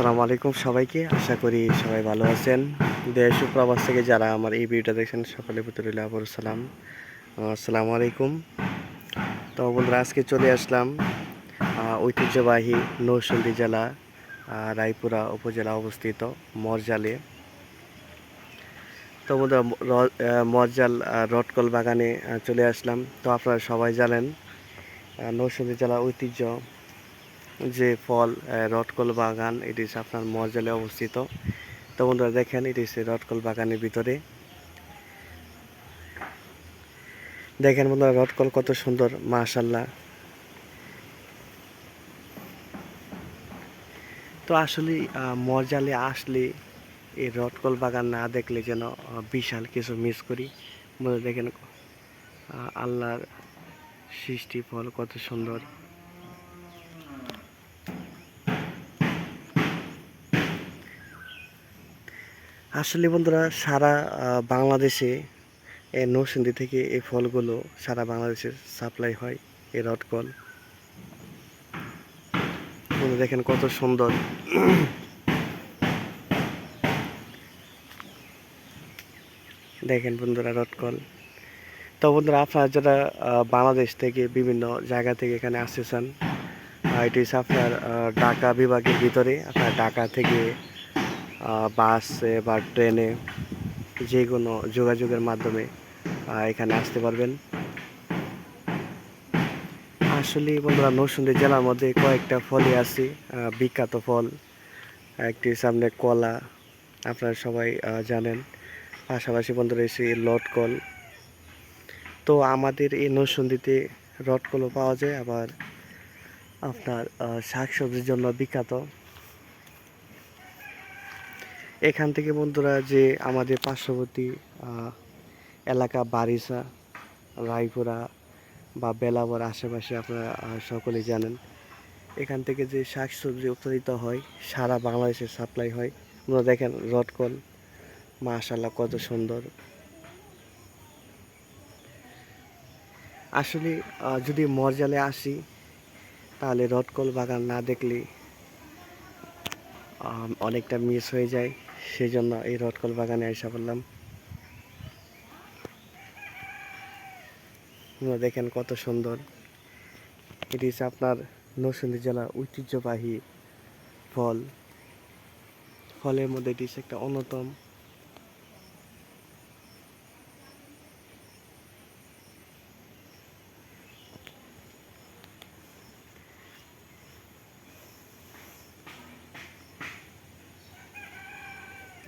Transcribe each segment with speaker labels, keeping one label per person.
Speaker 1: আসসালামু আলাইকুম সবাইকে। আশা করি সবাই ভালো আছেন। দেশ প্রবাস থেকে যারা আমার এই ভিডিওটা দেখছেন, সকলের ভিতরে রইল আবর সালাম। আসসালামু আলাইকুম। তো বন্ধুরা, আজকে চলে আসলাম ঐতিহ্যবাহী নৌসন্দি জেলা রায়পুরা উপজেলা অবস্থিত মরজালে। তো বন্ধুরা মরজাল রটকল বাগানে চলে আসলাম। তো আপনারা সবাই জানেন নৌসন্দি জেলা ঐতিহ্য যে ফল রটকল বাগান এটি আপনার মরজালে অবস্থিত। তো বন্ধুরা দেখেন এটি রটকল বাগানের ভিতরে। দেখেন বন্ধুরা রটকল কত সুন্দর মাশাল্লাহ তো আসলে আহ, মরজালে আসলে এই রটকল বাগান না দেখলে যেন বিশাল কিছু মিস করি। বন্ধুরা দেখেন আল্লাহর সৃষ্টি ফল কত সুন্দর। আসলে বন্ধুরা, সারা বাংলাদেশে নৌসিন্দি থেকে এই ফলগুলো সারা বাংলাদেশে সাপ্লাই হয় এই রটকল বন্ধুরা দেখেন কত সুন্দর। দেখেন বন্ধুরা রটকল তো বন্ধুরা, আপনারা যারা বাংলাদেশ থেকে বিভিন্ন জায়গা থেকে এখানে আসতেছেন এটি আপনার ঢাকা বিভাগের ভিতরে, আপনার ঢাকা থেকে বাসে বা ট্রেনে যে কোনো যোগাযোগের মাধ্যমে এখানে আসতে পারবেন। আসলে বন্ধুরা, নরসিংদী জেলার মধ্যে কয়েকটা ফলই আছে বিখ্যাত ফল। একটি সামনে কলা, আপনারা সবাই জানেন। পাশাপাশি বন্ধুরা, এসে লটকল। তো আমাদের এই নরসিংদীতে রটকলও পাওয়া যায়, আবার আপনার শাকসবজির জন্য বিখ্যাত। এখান থেকে বন্ধুরা যে আমাদের পার্শ্ববর্তী এলাকা বারিসা, রায়পুরা বা বেলাবর আশেপাশে আপনারা সকলেই জানেন। এখান থেকে যে শাকসবজি উৎপাদিত হয়, সারা বাংলাদেশে সাপ্লাই হয়। আপনারা দেখেন রটকল মাশাল্লাহ কত সুন্দর। আসলে যদি মরজালে আসি, তাহলে রটকল বাগান না দেখলে অনেকটা মিস হয়ে যায়। সেই জন্য এই রটকল বাগানে আসা বললাম আপনারা দেখেন কত সুন্দর। এটি হচ্ছে আপনার নরসিংদী জেলার ঐতিহ্যবাহী ফল। ফলের মধ্যে এটি হচ্ছে একটা অন্যতম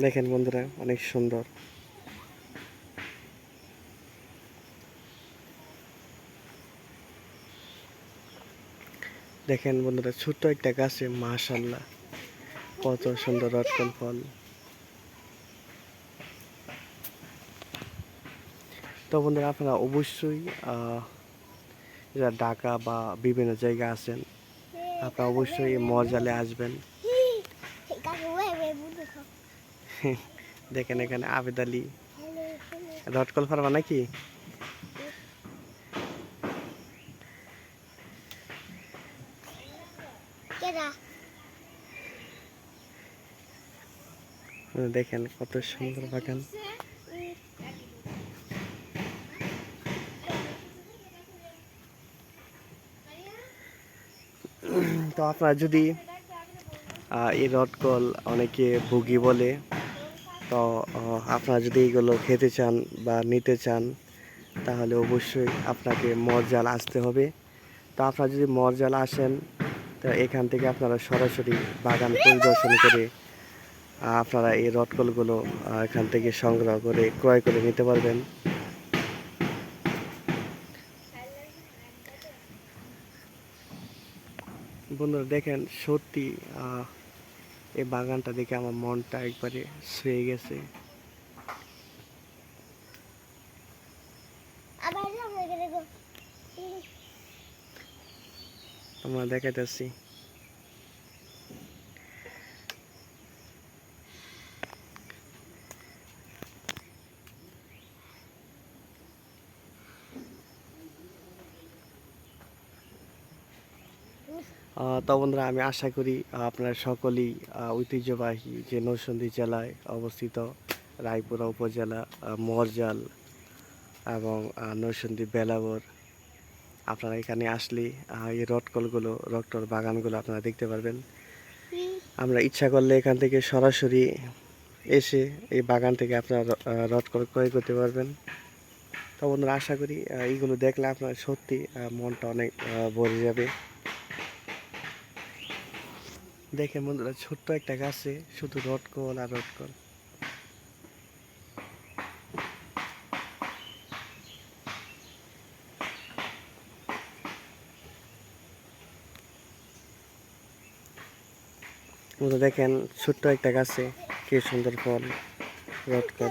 Speaker 1: দেখেন বন্ধুরা, অনেক সুন্দর। দেখেন বন্ধুরা, ছোট্ট একটা গাছে মাশাল্লাহ কত সুন্দর রটকল ফল। তো বন্ধুরা, আপনারা অবশ্যই যারা ঢাকা বা বিভিন্ন জায়গা আছেন, আপনারা অবশ্যই মজালে আসবেন। দেখেন এখানে আবেদ আলী। রটকল ফার্মা নাকি? দেখেন কত সুন্দর বাগান। তো আপনারা যদি এই রটকল অনেকে ভুগি বলে তো আপনারা যদি এগুলো খেতে চান বা নিতে চান, তাহলে অবশ্যই আপনাকে মরজাল আসতে হবে। তো আপনারা যদি মরজাল আসেন, তো এখান থেকে আপনারা সরাসরি বাগান পরিদর্শন করে আপনারা এই রটকলগুলো এখান থেকে সংগ্রহ করে, ক্রয় করে নিতে পারবেন। বন্ধুরা দেখেন সত্যি এই বাগানটা দেখে আমার মনটা একবারে শুয়ে গেছে। আমরা দেখাইতেছি। তো বন্ধুরা আমি আশা করি আপনারা সকলেই ঐতিহ্যবাহী যে নরসিংদী জেলায় অবস্থিত রায়পুরা উপজেলা মরজাল এবং আহ, বেলাবর আপনারা এখানে আসলে এই রটকলগুলো রক্তর বাগানগুলো আপনারা দেখতে পারবেন। আমরা ইচ্ছা করলে এখান থেকে সরাসরি এসে এই বাগান থেকে আপনারা রটকল ক্রয় করতে পারবেন। তো বন্ধুরা আশা করি এইগুলো দেখলে আপনার সত্যি মনটা অনেক ভরে যাবে। দেখে বন্ধুরা, ছোট্ট একটা গাছে শুধু রটকল আর রটকল দেখেন ছোট্ট একটা গাছে কি সুন্দর ফল রটকল